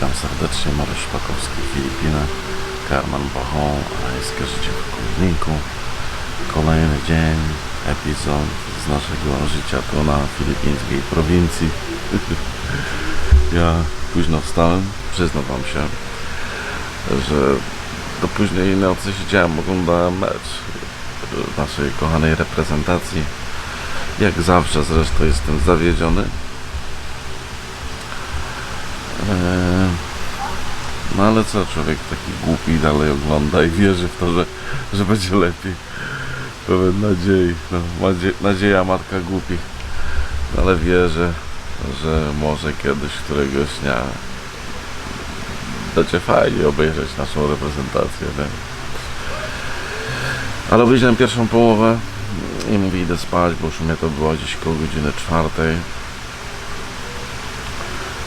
Witam serdecznie, Mariusz Szpakowski, Filipiny, Karman Bachon, Rajskie Życie w Kulniku. Kolejny dzień, epizod z naszego życia tu na filipińskiej prowincji. ja późno wstałem, przyznam wam się, że do późnej nocy siedziałem, oglądałem mecz naszej kochanej reprezentacji. Jak zawsze zresztą jestem zawiedziony. No ale co, człowiek taki głupi dalej ogląda i wierzy w to, że, że będzie lepiej. Pełen nadziei. No, nadzieja matka głupi. No, ale wierzę, że może kiedyś któregoś dnia będzie fajnie obejrzeć naszą reprezentację. Nie? Ale obejrzałem pierwszą połowę i mówię idę spać, bo już u mnie to było gdzieś koło godziny czwartej.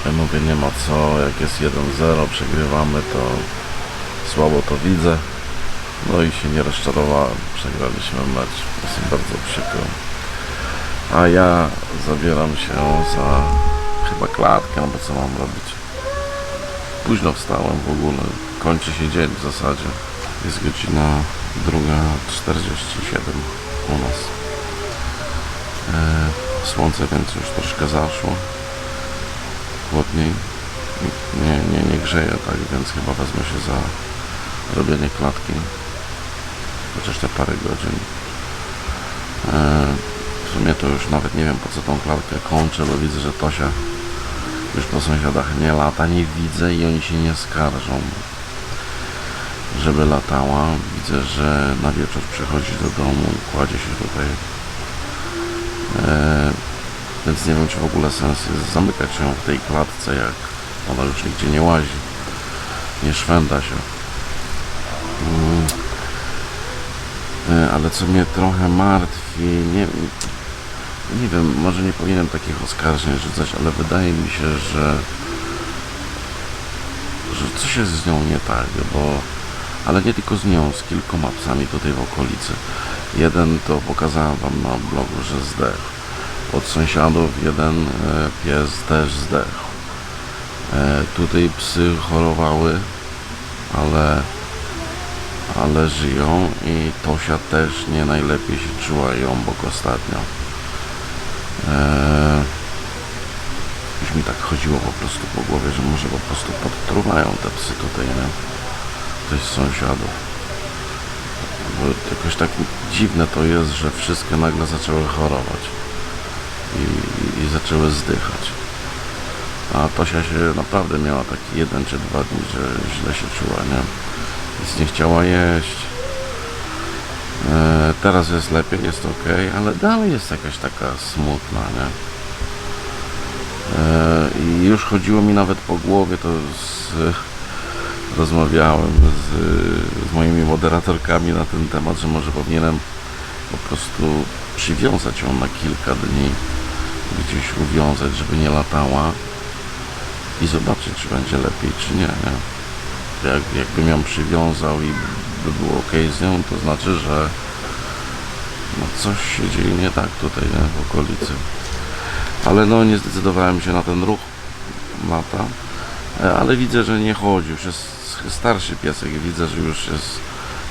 Ja mówię, nie ma co, jak jest 1-0, przegrywamy, to słabo to widzę. No i się nie rozczarowałem, przegraliśmy mecz, jest mi bardzo przykro. A ja zabieram się za chyba klatkę, bo co mam robić? Późno wstałem w ogóle, kończy się dzień w zasadzie. Jest godzina druga 47 u nas. E, słońce więc już troszkę zaszło chłodniej. Nie, nie, nie grzeje, tak więc chyba wezmę się za robienie klatki. Chociaż te parę godzin. E, w sumie to już nawet nie wiem po co tą klatkę kończę, bo widzę, że Tosia już po sąsiadach nie lata, nie widzę i oni się nie skarżą, żeby latała. Widzę, że na wieczór przychodzi do domu i kładzie się tutaj. E, więc nie wiem, czy w ogóle sens jest zamykać ją w tej klatce, jak ona już nigdzie nie łazi. Nie szwenda się. Mm. E, Ale co mnie trochę martwi, nie, nie wiem, może nie powinienem takich oskarżeń rzucać, ale wydaje mi się, że, że coś jest z nią nie tak, bo ale nie tylko z nią, z kilkoma psami tutaj w okolicy. Jeden to pokazałem wam na blogu, że zdechł od sąsiadów jeden e, pies też zdechł. E, tutaj psy chorowały, ale, ale żyją i Tosia też nie najlepiej się czuła ją obok ostatnio. E, już mi tak chodziło po prostu po głowie, że może po prostu podtruwają te psy tutaj, nie? Ktoś z sąsiadów. Bo jakoś tak dziwne to jest, że wszystkie nagle zaczęły chorować i, i zaczęły zdychać. A Tosia się naprawdę miała taki jeden czy dwa dni, że źle się czuła, nie? Nic nie chciała jeść. E, teraz jest lepiej, jest ok, ale dalej jest jakaś taka smutna, nie? E, I już chodziło mi nawet po głowie, to z, rozmawiałem z, z moimi moderatorkami na ten temat, że może powinienem po prostu przywiązać ją na kilka dni gdzieś uwiązać, żeby nie latała i zobaczyć, czy będzie lepiej, czy nie. nie? Jak, jakbym ją przywiązał i by było ok z nią, to znaczy, że no coś się dzieje nie tak tutaj, nie? w okolicy. Ale no nie zdecydowałem się na ten ruch lata, E, ale widzę, że nie chodzi, już jest starszy piesek, widzę, że już jest,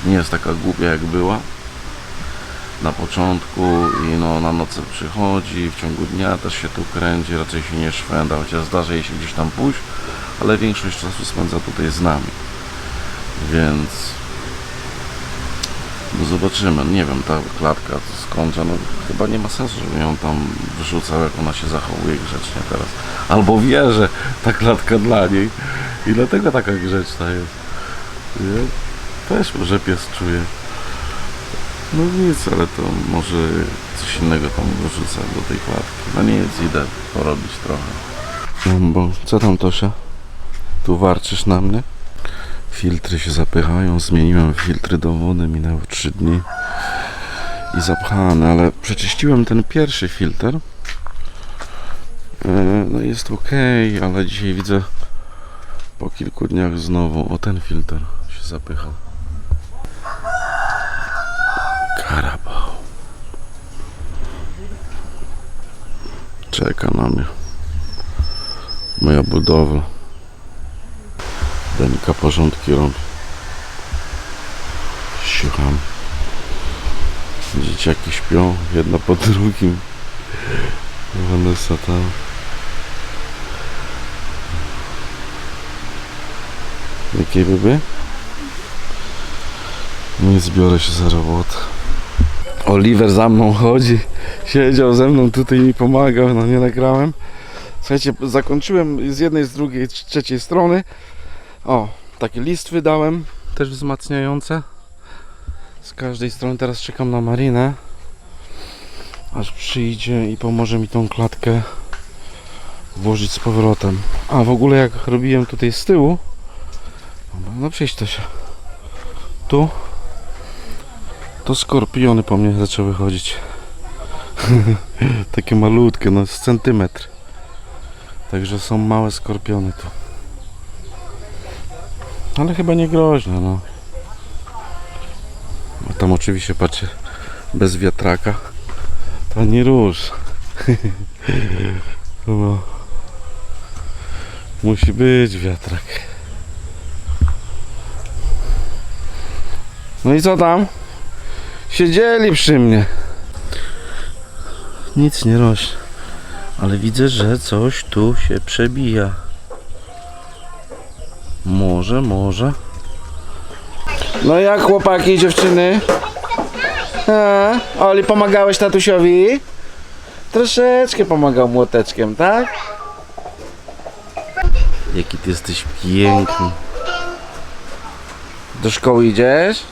nie jest taka głupia jak była na początku i no, na noce przychodzi, w ciągu dnia też się tu kręci, raczej się nie szwenda, chociaż zdarza jej się gdzieś tam pójść, ale większość czasu spędza tutaj z nami. Więc no zobaczymy, nie wiem, ta klatka to skończę, no chyba nie ma sensu, żebym ją tam wyrzucał, jak ona się zachowuje grzecznie teraz. Albo wie, że ta klatka dla niej i dlatego taka grzeczna jest. Nie? Też może pies czuje. No nic, ale to może coś innego tam wyrzucę do tej klatki. No nic, idę porobić trochę. No bo co tam Tosia? Tu warczysz na mnie? Filtry się zapychają, zmieniłem filtry do wody, minęły 3 dni i zapchane, ale przeczyściłem ten pierwszy filtr. E, No jest ok, ale dzisiaj widzę po kilku dniach znowu, o ten filtr się zapycha. Karabał. Czeka na mnie. Moja budowla. Danika porządki robi. Siucham. Dzieciaki śpią, jedno po drugim. Vanessa tam. Jakie byby? Nie zbiorę się za robotę. Oliver za mną chodzi. Siedział ze mną tutaj mi pomagał, no nie nagrałem. Słuchajcie, zakończyłem z jednej, z drugiej, z trzeciej strony. O, taki list wydałem, też wzmacniające. Z każdej strony teraz czekam na Marinę. Aż przyjdzie i pomoże mi tą klatkę włożyć z powrotem. A w ogóle jak robiłem tutaj z tyłu, no przyjść to się. Tu to skorpiony po mnie zaczęły chodzić. Takie malutkie, no z centymetr. Także są małe skorpiony tu. Ale chyba nie groźne, no. A tam oczywiście patrzcie, bez wiatraka. To nie róż. no. Musi być wiatrak. No i co tam? Siedzieli przy mnie. Nic nie rośnie. Ale widzę, że coś tu się przebija. Może, może. No jak chłopaki i dziewczyny? A, Oli, pomagałeś tatusiowi? Troszeczkę pomagał młoteczkiem, tak? Jaki ty jesteś piękny. Do szkoły idziesz?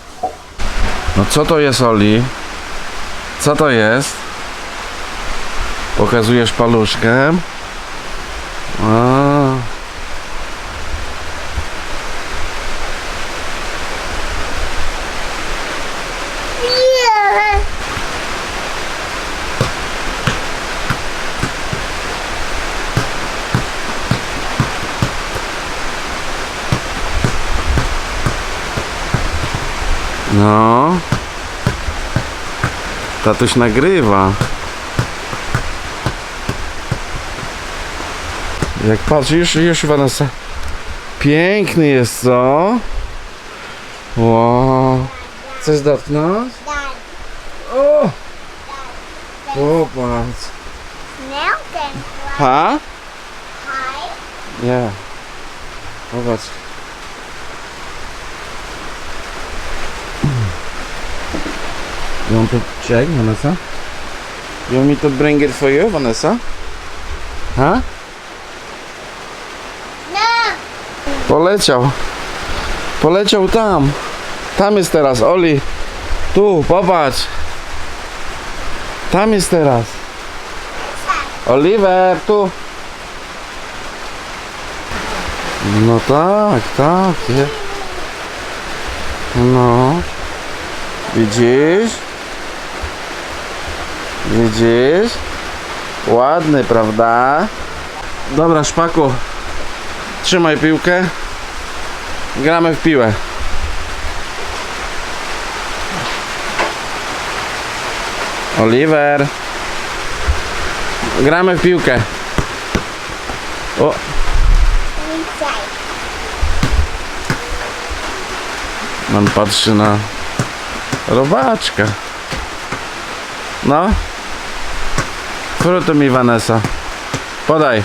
No co to jest, Oli? Co to jest? Pokazujesz paluszkiem? A. No. Tatuś nagrywa. Jak patrz, już, już Vanessa. Piękny jest, co? Wow. Chcesz dotknąć? O! Popatrz. Mountain Ha? high. Nie. Popatrz. You want to check, Vanessa? You want me to bring it for you, Vanessa? Ha? No. Poleciał. Poleciał tam. Tam jest teraz, Oli. Tu, popatrz. Tam jest teraz. Oliver, tu. No tak, tak. Je. No. Widzisz? Widzisz? Ładny, prawda? Dobra, szpaku. Trzymaj piłkę. Gramy w piłę. Oliver. Gramy w piłkę. O, on patrzy na robaczka. No. Fruty mi Vanessa. Podaj.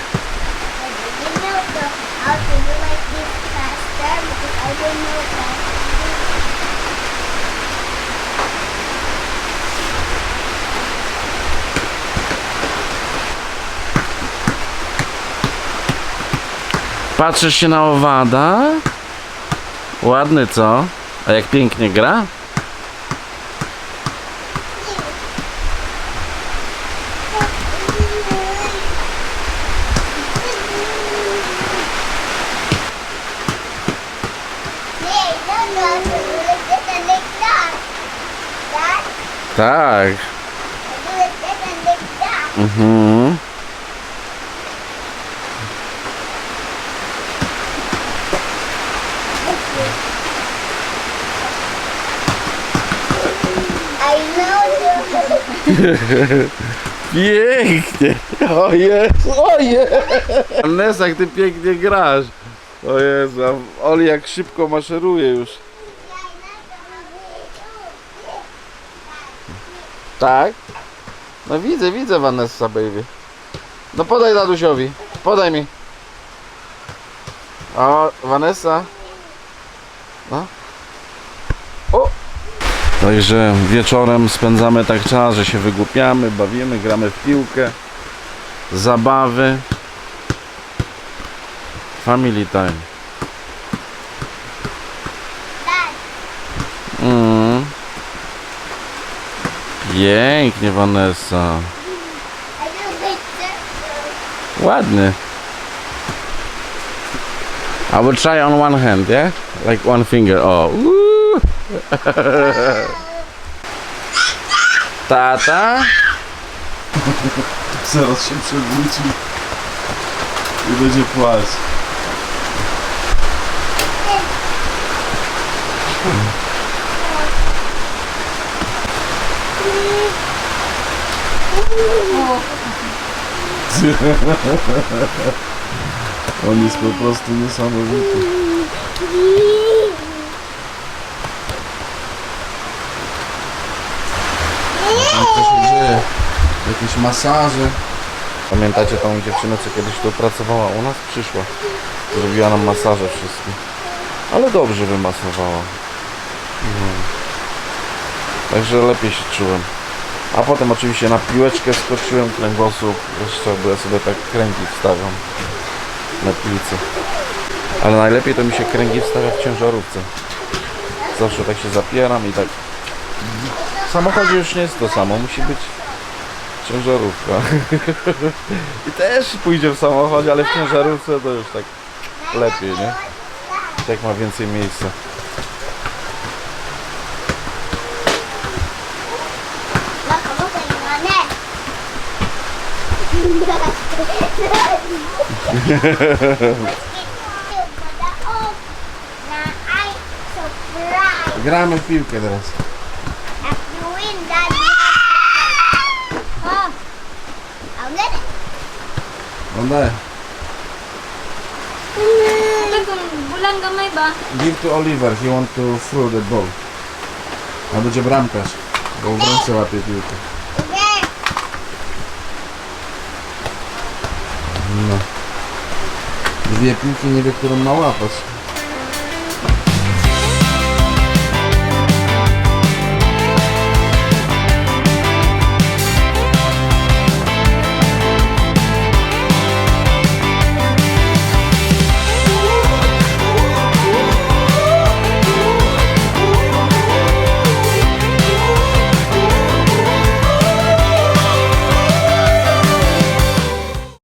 Patrzysz się na owada? Ładny co? A jak pięknie gra? Hey, no, no, so do like this and like that. That, Tak. Mhm. Pięknie! O jest! O jest! Vanessa, jak ty pięknie grasz! O Jezu, Oli jak szybko maszeruje już. Tak? No widzę, widzę Vanessa, baby. No podaj Dadusiowi. Podaj mi. O, Vanessa. No. O! Także wieczorem spędzamy tak czas, że się wygłupiamy, bawimy, gramy w piłkę. Zabawy. Family time. Pięknie, Vanessa. Ładny. I will try on one hand, yeah? Like one finger. Oh. Tata? Zaraz się przewróci i będzie płać. On jest po prostu niesamowity. Jakieś masaże. Pamiętacie tą dziewczynę, co kiedyś tu pracowała u nas? Przyszła. Zrobiła nam masaże wszystkim. Ale dobrze wymasowała. No. Także lepiej się czułem. A potem oczywiście na piłeczkę skoczyłem, kręgosłup jeszcze, ja sobie tak kręgi wstawiam na piłce. Ale najlepiej to mi się kręgi wstawia w ciężarówce. Zawsze tak się zapieram i tak... W samochodzie już nie jest to samo, musi być ciężarówka. I też pójdzie w samochodzie, ale w ciężarówce to już tak lepiej, nie? Tak ma więcej miejsca. It. Oddaj. Ito kung bulan gamay ba? Give to Oliver, he want to throw the ball. A będzie bramkarz, bo w ręce łapie piłkę. No. Dwie piłki, nie wie, którą ma łapać.